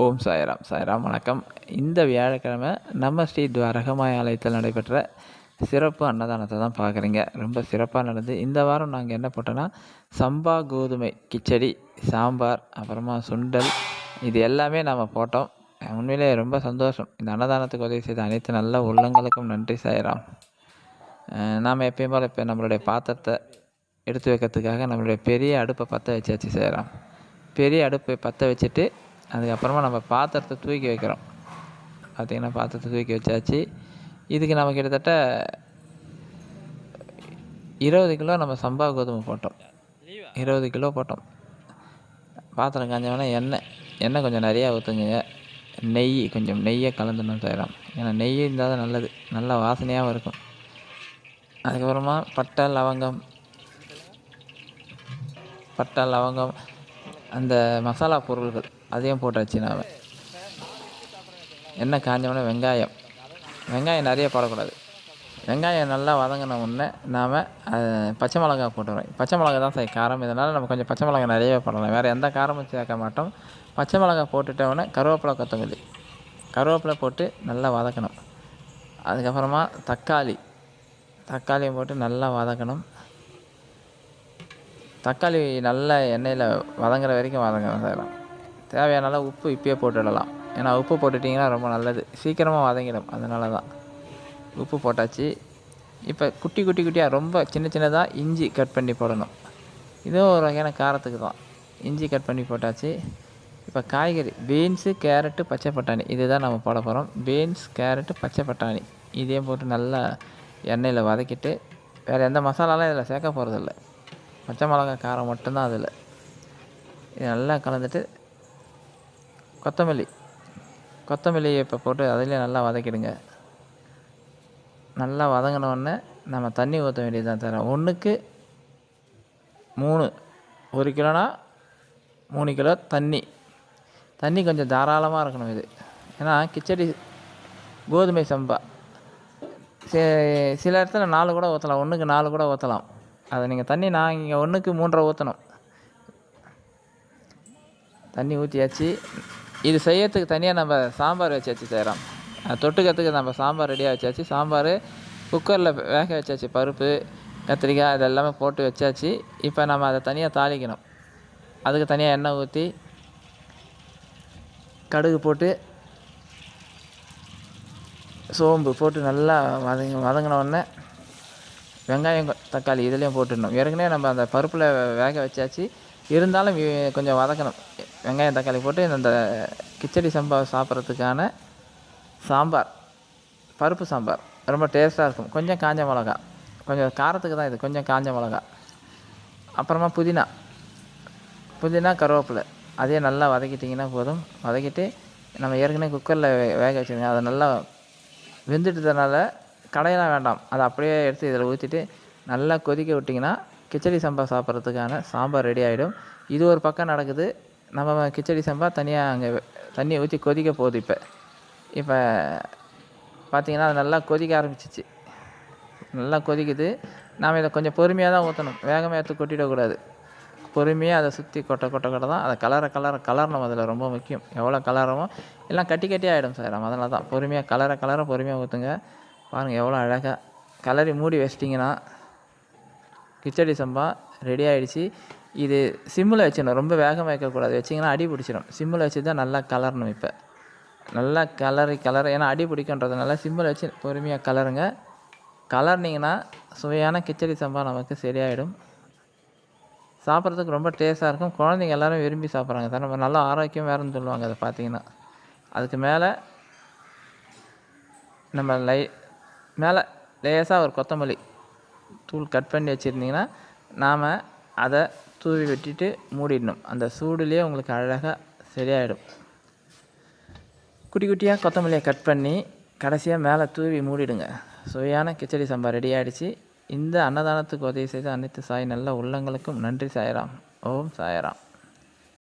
ஓம் சாய்ராம். சாய்ராம் வணக்கம். இந்த வியாழக்கிழமை நம்ம ஸ்ரீ துவாரகமாய ஆலயத்தில் நடைபெற்ற சிறப்பு அன்னதானத்தை தான் பார்க்குறீங்க. ரொம்ப சிறப்பாக நடந்து இந்த வாரம் நாங்கள் என்ன போட்டோன்னா சம்பா கோதுமை கிச்சடி சாம்பார் அப்புறமா சுண்டல் இது எல்லாமே நாம் போட்டோம். உண்மையிலே ரொம்ப சந்தோஷம். இந்த அன்னதானத்துக்கு உதவி செய்த அனைத்து நல்ல உள்ளங்களுக்கும் நன்றி சாய்ராம். நாம் எப்பயும் போல் இப்போ நம்மளுடைய பாத்திரத்தை எடுத்து வைக்கிறதுக்காக நம்மளுடைய பெரிய அடுப்பை பற்ற வச்சாச்சு செய்கிறோம் பெரிய அடுப்பை பற்ற வச்சுட்டு அதுக்கப்புறமா நம்ம பாத்திரத்தை தூக்கி வைக்கிறோம். பார்த்திங்கன்னா பாத்திரத்தை தூக்கி வச்சாச்சு. இதுக்கு நம்ம கிட்டத்தட்ட இருபது கிலோ நம்ம சம்பா கோதுமை போட்டோம். இருபது கிலோ போட்டோம். பாத்திரம் காஞ்சவொடனே எண்ணெய் எண்ணெய் கொஞ்சம் நிறையா ஊற்றுங்க நெய் கொஞ்சம் நெய்யை கலந்துடணும் செய்கிறோம் ஏன்னா நெய் இருந்தால் தான் நல்லது. நல்ல வாசனையாகவும் இருக்கும். அதுக்கப்புறமா பட்டை லவங்கம் பட்டை லவங்கம் அந்த மசாலா பொருள்கள். அதையும் போட்டாச்சு நாம் எண்ணெய் காஞ்சவொடனே வெங்காயம். வெங்காயம் நிறைய போடக்கூடாது. வெங்காயம் நல்லா வதங்கின உடனே நாம் பச்சை மிளகா போட்டுருவோம் பச்சை மிளகா தான் சார் காரம். இதனால் நம்ம கொஞ்சம் பச்சை மிளகா நிறையவே போடலாம். வேறு எந்த காரமும் சேர்க்க மாட்டோம். பச்சை மிளகா போட்டுட்ட கருவேப்பிலை கொத்தமல்லி. கருவேப்பிலை போட்டு நல்லா வதக்கணும். அதுக்கப்புறமா தக்காளி. தக்காளியும் போட்டு நல்லா வதக்கணும். தக்காளி நல்லா எண்ணெயில் வதங்குற வரைக்கும் வதங்கணும் சார். தேவையான அளவு உப்பு இப்பயே போட்டுடலாம். ஏன்னா உப்பு போட்டுட்டிங்கன்னா ரொம்ப நல்லது. சீக்கிரமாக வதங்கிடும். அதனால தான் உப்பு போட்டாச்சு. இப்போ குட்டி குட்டி குட்டியாக ரொம்ப சின்ன சின்னதாக இஞ்சி கட் பண்ணி போடணும். இதுவும் ஒரு வகையான காரத்துக்கு தான். இஞ்சி கட் பண்ணி போட்டாச்சு. இப்போ காய்கறி பீன்ஸு கேரட்டு பச்சை பட்டாணி. இது தான் நம்ம போட போகிறோம் பீன்ஸ் கேரட்டு பச்சை பட்டாணி. இதையும் போட்டு நல்லா எண்ணெயில் வதக்கிட்டு வேறு எந்த மசாலாலாம் இதில் சேர்க்க போகிறதில்ல பச்சை மிளகா காரம் மட்டும்தான் அதில். இது நல்லா கலந்துட்டு கொத்தமல்லி. கொத்தமல்லியை இப்போ போட்டு அதிலே நல்லா வதக்கிடுங்க. நல்லா வதங்கினோடனே நம்ம தண்ணி ஊற்ற வேண்டியது தான் தரோம். ஒன்றுக்கு மூணு ஒரு கிலோனா மூணு கிலோ தண்ணி. தண்ணி கொஞ்சம் தாராளமாக இருக்கணும் இது. ஏன்னா கிச்சடி கோதுமை சம்பா. சில இடத்துல நாலு கூட ஊற்றலாம் ஒன்றுக்கு நாலு கூட ஊற்றலாம் அதை நீங்கள் தண்ணி நான் இங்கே ஒன்றுக்கு மூன்றரை ஊற்றணும் தண்ணி ஊற்றியாச்சு இது செய்யறதுக்கு தனியாக நம்ம சாம்பார் வச்சாச்சு செய்கிறோம் தொட்டுக்கிறதுக்கு நம்ம சாம்பார் ரெடியாக வச்சாச்சு சாம்பார் குக்கரில் வேக வச்சாச்சு பருப்பு கத்திரிக்காய் இது எல்லாமே போட்டு வச்சாச்சு இப்போ நம்ம அதை தனியாக தாளிக்கணும். அதுக்கு தனியாக எண்ணெய் ஊற்றி கடுகு போட்டு சோம்பு போட்டு நல்லா வதங்கி வதங்கினோடனே வெங்காயம் தக்காளி இதுலேயும் போட்டுடணும். ஏற்கனவே நம்ம அந்த பருப்பில் வேக வச்சாச்சு இருந்தாலும் கொஞ்சம் வதக்கணும். வெங்காயம் தக்காளி போட்டு இந்த கிச்சடி சம்பாவை சாப்பிட்றதுக்கான சாம்பார் பருப்பு சாம்பார். ரொம்ப டேஸ்ட்டாக இருக்கும். கொஞ்சம் காஞ்ச மிளகா. கொஞ்சம் காரத்துக்கு தான் இது. கொஞ்சம் காஞ்ச மிளகா. அப்புறமா புதினா. புதினா கருவேப்பிலை. அதே நல்லா வதக்கிட்டிங்கன்னா போதும். வதக்கிட்டு நம்ம ஏற்கனவே குக்கரில் வேக வச்சுருங்க அதை நல்லா வெந்துட்டதுனால கடையெல்லாம் வேண்டாம். அதை அப்படியே எடுத்து இதில் ஊற்றிட்டு நல்லா கொதிக்க விட்டிங்கன்னா கிச்சடி சம்பா சாப்பிட்றதுக்கான சாம்பார் ரெடி ஆகிடும் இது ஒரு பக்கம் நடக்குது. நம்ம கிச்சடி சம்பா தனியாக அங்கே தண்ணியை ஊற்றி கொதிக்க போகுது இப்போ. இப்போ பார்த்திங்கன்னா அது நல்லா கொதிக்க ஆரம்பிச்சிச்சு. நல்லா கொதிக்குது. நாம் இதை கொஞ்சம் பொறுமையாக தான் ஊற்றணும் வேகமாக எடுத்து கொட்டிடக்கூடாது பொறுமையாக அதை சுற்றி கொட்ட கொட்ட கொட்ட தான் அதை கலரை கலரை கலரணும் அதில் ரொம்ப முக்கியம். எவ்வளோ கலரமோ எல்லாம் கட்டி கட்டி ஆகிடும் சார். அதனால தான் பொறுமையாக கலரை கலரை பொறுமையாக ஊற்றுங்க பாருங்கள் எவ்வளோ அழகாக கலரி மூடி வச்சிட்டிங்கன்னா கிச்சடி சம்பா ரெடி ஆகிடுச்சு இது சிம்மில் வச்சிடணும். ரொம்ப வேகமாக வைக்கக்கூடாது. வச்சிங்கன்னா அடி பிடிச்சிடும் சிம்மில் வச்சு தான் நல்லா கலரணும் இப்போ. நல்லா கலரி கலர் ஏன்னா அடி பிடிக்குன்றதுனால சிம்மில் வச்சு பொறுமையாக கலருங்க. கலர்னிங்கன்னா சுவையான கிச்சடி சம்பா நமக்கு சரியாயிடும். சாப்பிட்றதுக்கு ரொம்ப டேஸ்ட்டாக இருக்கும். குழந்தைங்க எல்லோரும் விரும்பி சாப்பிட்றாங்க. சார் நம்ம நல்லா ஆரோக்கியம் வேறுன்னு சொல்லுவாங்க அதை பார்த்தீங்கன்னா. அதுக்கு மேலே நம்ம லை மேலே லேசாக ஒரு கொத்தமல்லி தூள் கட் பண்ணி வச்சுருந்தீங்கன்னா நாம் அதை தூவி வெட்டிட்டு மூடிடணும். அந்த சூடுலேயே உங்களுக்கு அழகாக சரியாயிடும். குட்டி குட்டியாக கொத்தமல்லியை கட் பண்ணி கடைசியாக மேலே தூவி மூடிடுங்க. சுவையான கிச்சடி சம்பா ரெடி ஆகிடுச்சு இந்த அன்னதானத்துக்கு உதவி செய்த அனைத்து சாய் நல்ல உள்ளங்களுக்கும் நன்றி சாயராம். ஓம் சாயராம்.